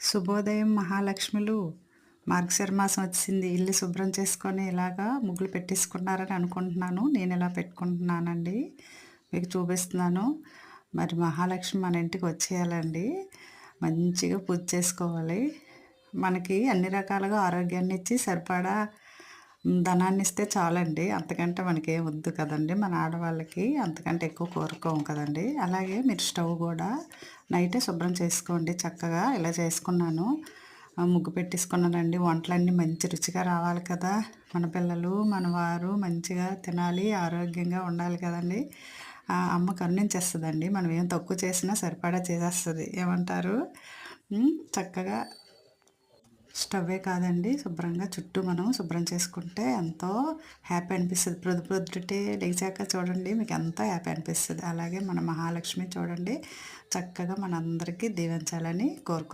శుభోదయం మహాలక్ష్ములు. మార్గశర్మాసం వచ్చింది. ఇల్లు శుభ్రం చేసుకొని ఇలాగా ముగ్గులు పెట్టేసుకున్నారని అనుకుంటున్నాను. నేను ఇలా పెట్టుకుంటున్నానండి. మీకు చూపిస్తున్నాను. మరి మహాలక్ష్మి మన ఇంటికి వచ్చేయాలండి. మంచిగా పూజ చేసుకోవాలి. మనకి అన్ని రకాలుగా ఆరోగ్యాన్ని ఇచ్చి సరిపడా ధనాన్ని ఇస్తే చాలండి. అంతకంటే మనకి ఏం వద్దు కదండి. మన ఆడవాళ్ళకి అంతకంటే ఎక్కువ కోరుకోము కదండి. అలాగే మీరు స్టవ్ కూడా నైటే శుభ్రం చేసుకోండి. చక్కగా ఇలా చేసుకున్నాను. ముగ్గు పెట్టేసుకున్నానండి. వంటలన్నీ మంచి రుచిగా రావాలి కదా. మన పిల్లలు మన వారు మంచిగా తినాలి ఆరోగ్యంగా ఉండాలి కదండి. అమ్మ కరుణించేస్తుందండి. మనం ఏం తక్కువ చేసినా సరిపడా చేసేస్తుంది. ఏమంటారు? చక్కగా స్టవ్వే కాదండి. శుభ్రంగా చుట్టూ మనం శుభ్రం చేసుకుంటే ఎంతో హ్యాపీ అనిపిస్తుంది. ప్రొద్దు ప్రొద్దుటే లేచాక చూడండి మీకు ఎంతో హ్యాపీ అనిపిస్తుంది. అలాగే మన మహాలక్ష్మి చూడండి. చక్కగా మనందరికీ దీవించాలని కోరుకుంటున్నాం